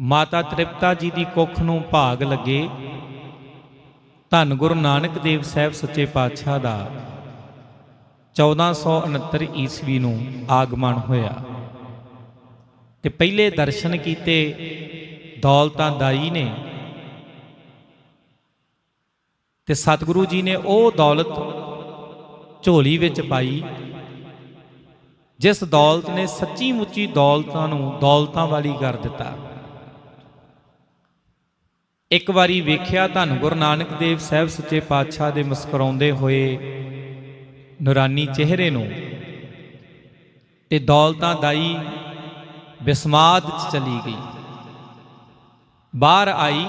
ਮਾਤਾ ਤ੍ਰਿਪਤਾ ਜੀ ਦੀ ਕੁੱਖ ਨੂੰ ਭਾਗ ਲੱਗੇ। ਧੰਨ ਗੁਰੂ ਨਾਨਕ ਦੇਵ ਸਾਹਿਬ ਸੱਚੇ ਪਾਤਸ਼ਾਹ ਦਾ 1469 ਈਸਵੀ ਨੂੰ ਆਗਮਨ ਹੋਇਆ। ਤੇ ਪਹਿਲੇ ਦਰਸ਼ਨ ਕੀਤੇ ਦੌਲਤਾਂ ਦਾਈ ਨੇ। ਤੇ ਸਤਿਗੁਰੂ ਜੀ ਨੇ ਉਹ ਦੌਲਤ ਝੋਲੀ ਵਿੱਚ ਪਾਈ, ਜਿਸ ਦੌਲਤ ਨੇ ਸੱਚੀ ਮੁੱਚੀ ਦੌਲਤਾਂ ਨੂੰ ਦੌਲਤਾਂ ਵਾਲੀ ਕਰ ਦਿੱਤਾ। ਇੱਕ ਵਾਰੀ ਵੇਖਿਆ ਧੰਨ ਗੁਰੂ ਨਾਨਕ ਦੇਵ ਸਾਹਿਬ ਸੱਚੇ ਪਾਤਸ਼ਾਹ ਦੇ ਮੁਸਕਰਾਉਂਦੇ ਹੋਏ ਨੂਰਾਨੀ ਚਿਹਰੇ ਨੂੰ ਤੇ ਦੌਲਤਾਂ ਦਾਈ ਬਿਸਮਾਦ ਚ ਚਲੀ ਗਈ। ਬਾਹਰ ਆਈ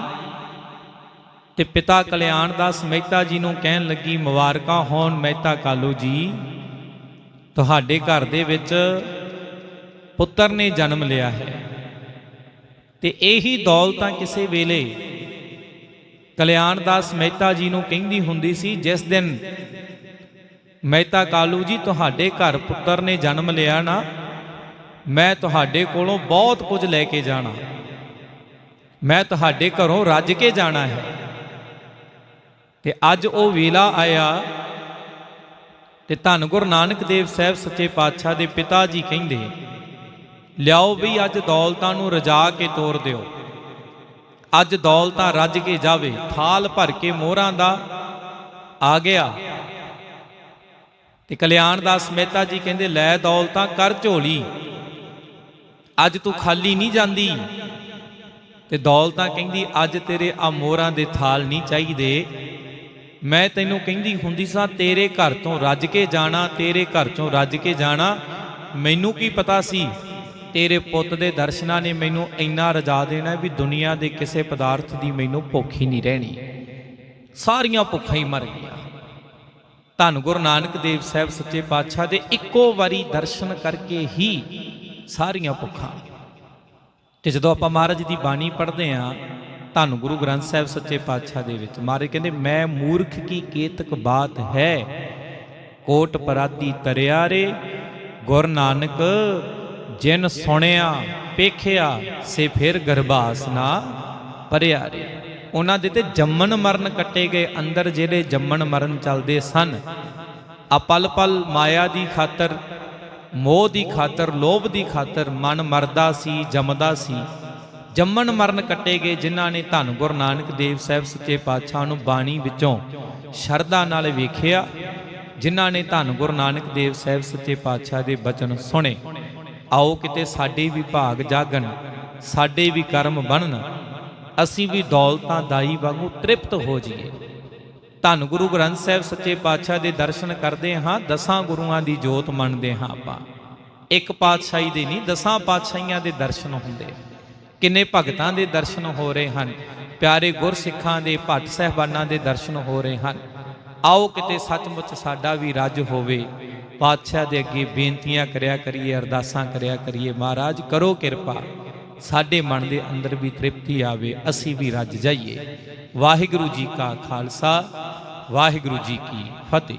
ਤੇ ਪਿਤਾ ਕਲਿਆਣ ਦਾਸ ਮਹਿਤਾ ਜੀ ਨੂੰ ਕਹਿਣ ਲੱਗੀ, ਮੁਬਾਰਕਾਂ ਹੋਣ ਮਹਿਤਾ ਕਾਲੂ ਜੀ, ਤੁਹਾਡੇ ਘਰ ਦੇ ਵਿੱਚ ਪੁੱਤਰ ਨੇ ਜਨਮ ਲਿਆ ਹੈ। ਤੇ ਇਹੀ ਦੌਲਤਾਂ ਕਿਸੇ ਵੇਲੇ ਕਲਿਆਣਦਾਸ ਮਹਿਤਾ ਜੀ ਨੂੰ ਕਹਿੰਦੀ ਹੁੰਦੀ ਸੀ, ਜਿਸ ਦਿਨ ਮਹਿਤਾ ਕਾਲੂ ਜੀ ਤੁਹਾਡੇ ਘਰ ਪੁੱਤਰ ਨੇ ਜਨਮ ਲਿਆ ਨਾ, ਮੈਂ ਤੁਹਾਡੇ ਕੋਲੋਂ ਬਹੁਤ ਕੁਝ ਲੈ ਕੇ ਜਾਣਾ। ਮੈਂ ਤੁਹਾਡੇ ਘਰੋਂ ਰੱਜ ਕੇ ਜਾਣਾ ਹੈ। ਤੇ ਅੱਜ ਉਹ ਵੇਲਾ ਆਇਆ ਤੇ ਧੰਨ ਗੁਰੂ ਨਾਨਕ ਦੇਵ ਸਾਹਿਬ ਸੱਚੇ ਪਾਤਸ਼ਾਹ ਦੇ ਪਿਤਾ ਜੀ ਕਹਿੰਦੇ, ਲਿਆਓ ਵੀ ਅੱਜ ਦੌਲਤਾਂ ਨੂੰ ਰਜਾ ਕੇ ਤੋਰ ਦਿਓ। ਅੱਜ ਦੌਲਤਾਂ ਰੱਜ ਕੇ ਜਾਵੇ, ਥਾਲ ਭਰ ਕੇ ਮੋਹਰਾਂ ਦਾ ਆ ਗਿਆ। ਤੇ ਕਲਿਆਣ ਦਾਸ ਮਹਿਤਾ ਜੀ ਕਹਿੰਦੇ, ਲੈ ਦੌਲਤਾਂ ਕਰ ਝੋਲੀ, ਅੱਜ ਤੂੰ ਖਾਲੀ ਨਹੀਂ ਜਾਂਦੀ। ਤੇ ਦੌਲਤਾਂ ਕਹਿੰਦੀ, ਅੱਜ ਤੇਰੇ ਆ ਮੋਹਰਾਂ ਦੇ ਥਾਲ ਨਹੀਂ ਚਾਹੀਦੇ। ਮੈਂ ਤੈਨੂੰ ਕਹਿੰਦੀ ਹੁੰਦੀ ਸਾਂ, ਤੇਰੇ ਘਰ ਤੋਂ ਰੱਜ ਕੇ ਜਾਣਾ, ਤੇਰੇ ਘਰ ਚੋਂ ਰੱਜ ਕੇ ਜਾਣਾ, ਮੈਨੂੰ ਕੀ ਪਤਾ ਸੀ? ਤੇਰੇ ਪੁੱਤ ਦੇ ਦਰਸ਼ਨਾਂ ਨੇ ਮੈਨੂੰ ਇੰਨਾ ਰਜਾ ਦੇਣਾ ਵੀ ਦੁਨੀਆ ਦੇ ਕਿਸੇ ਪਦਾਰਥ ਦੀ ਮੈਨੂੰ ਭੁੱਖ ਹੀ ਨਹੀਂ ਰਹਿਣੀ। ਸਾਰੀਆਂ ਭੁੱਖਾਂ ਹੀ ਮਰ ਗਈਆਂ। ਧੰਨ ਗੁਰੂ ਨਾਨਕ ਦੇਵ ਸਾਹਿਬ ਸੱਚੇ ਪਾਤਸ਼ਾਹ ਦੇ ਇੱਕੋ ਵਾਰੀ ਦਰਸ਼ਨ ਕਰਕੇ ਹੀ ਸਾਰੀਆਂ ਭੁੱਖਾਂ। ਤੇ ਜਦੋਂ ਆਪਾਂ ਮਹਾਰਾਜ ਦੀ ਬਾਣੀ ਪੜ੍ਹਦੇ ਆਂ ਧੰਨ ਗੁਰੂ ਗ੍ਰੰਥ ਸਾਹਿਬ ਸੱਚੇ ਪਾਤਸ਼ਾਹ ਦੇ ਵਿੱਚ, ਮਹਾਰਾਜ ਕਹਿੰਦੇ, ਮੈਂ ਮੂਰਖ ਕੀ ਕੇਤਕ ਬਾਤ ਹੈ? ਕੋਟ ਪਰਾਤੀ ਤਰਿਆ ਰੇ, ਗੁਰ ਨਾਨਕ ਜਿਨ ਸੁਣਿਆ ਪੇਖਿਆ ਸੇ ਫਿਰ ਗਰਭਾਸ ਨਾ ਪਰਿਆ ਰੇ ਉਹਨਾਂ ਦੇ ਤੇ ਜੰਮਣ ਮਰਨ ਕੱਟੇ ਗਏ ਅੰਦਰ ਜਿਹੜੇ ਜੰਮਣ ਮਰਨ ਚੱਲਦੇ ਸਨ। ਅਪਲ ਪਲ ਪਲ ਮਾਇਆ ਦੀ ਖਾਤਰ, ਮੋਹ ਦੀ ਖਾਤਰ, ਲੋਭ ਦੀ ਖਾਤਰ ਮਨ ਮਰਦਾ ਸੀ, ਜੰਮਦਾ ਸੀ। ਜੰਮਣ ਮਰਨ ਕੱਟੇ ਗਏ ਜਿਨ੍ਹਾਂ ਨੇ ਧੰਨ ਗੁਰੂ ਨਾਨਕ ਦੇਵ ਸਾਹਿਬ ਸੱਚੇ ਪਾਤਸ਼ਾਹ ਨੂੰ ਬਾਣੀ ਵਿੱਚੋਂ ਸ਼ਰਧਾ ਨਾਲ ਵੇਖਿਆ, ਜਿਨ੍ਹਾਂ ਨੇ ਧੰਨ ਗੁਰੂ ਨਾਨਕ ਦੇਵ ਸਾਹਿਬ ਸੱਚੇ ਪਾਤਸ਼ਾਹ ਦੇ ਬਚਨ ਸੁਣੇ। ਆਓ ਕਿਤੇ ਸਾਡੇ ਵੀ ਭਾਗ ਜਾਗਣ, ਸਾਡੇ ਵੀ ਕਰਮ ਬਣਨ, ਅਸੀਂ ਵੀ ਦੌਲਤਾਂ ਦਾਈ ਵਾਂਗੂ ਤ੍ਰਿਪਤ ਹੋ ਜਾਈਏ। ਧੰਨ ਗੁਰੂ ਗ੍ਰੰਥ ਸਾਹਿਬ ਸੱਚੇ ਪਾਤਸ਼ਾਹ ਦੇ ਦਰਸ਼ਨ ਕਰਦੇ ਹਾਂ, ਦਸਾਂ ਗੁਰੂਆਂ ਦੀ ਜੋਤ ਮੰਨਦੇ ਹਾਂ ਆਪਾਂ। ਇੱਕ ਪਾਤਸ਼ਾਹੀ ਦੇ ਨਹੀਂ, ਦਸਾਂ ਪਾਤਸ਼ਾਹੀਆਂ ਦੇ ਦਰਸ਼ਨ ਹੁੰਦੇ ਕਿੰਨੇ ਭਗਤਾਂ ਦੇ ਦਰਸ਼ਨ ਹੋ ਰਹੇ ਹਨ, ਪਿਆਰੇ ਗੁਰਸਿੱਖਾਂ ਦੇ, ਭੱਟ ਸਹਿਬਾਨਾਂ ਦੇ ਦਰਸ਼ਨ ਹੋ ਰਹੇ ਹਨ। ਆਓ ਕਿਤੇ ਸੱਚਮੁੱਚ ਸਾਡਾ ਵੀ ਰੱਜ ਹੋਵੇ ਪਾਤਸ਼ਾਹ ਦੇ ਅੱਗੇ ਬੇਨਤੀਆਂ ਕਰਿਆ ਕਰੀਏ, ਅਰਦਾਸਾਂ ਕਰਿਆ ਕਰੀਏ। ਮਹਾਰਾਜ, ਕਰੋ ਕਿਰਪਾ। ਸਾਡੇ ਮਨ ਦੇ ਅੰਦਰ ਵੀ ਤ੍ਰਿਪਤੀ ਆਵੇ, ਅਸੀਂ ਵੀ ਰੱਜ ਜਾਈਏ। ਵਾਹਿਗੁਰੂ ਜੀ ਕਾ ਖਾਲਸਾ, ਵਾਹਿਗੁਰੂ ਜੀ ਕੀ ਫਤਿਹ।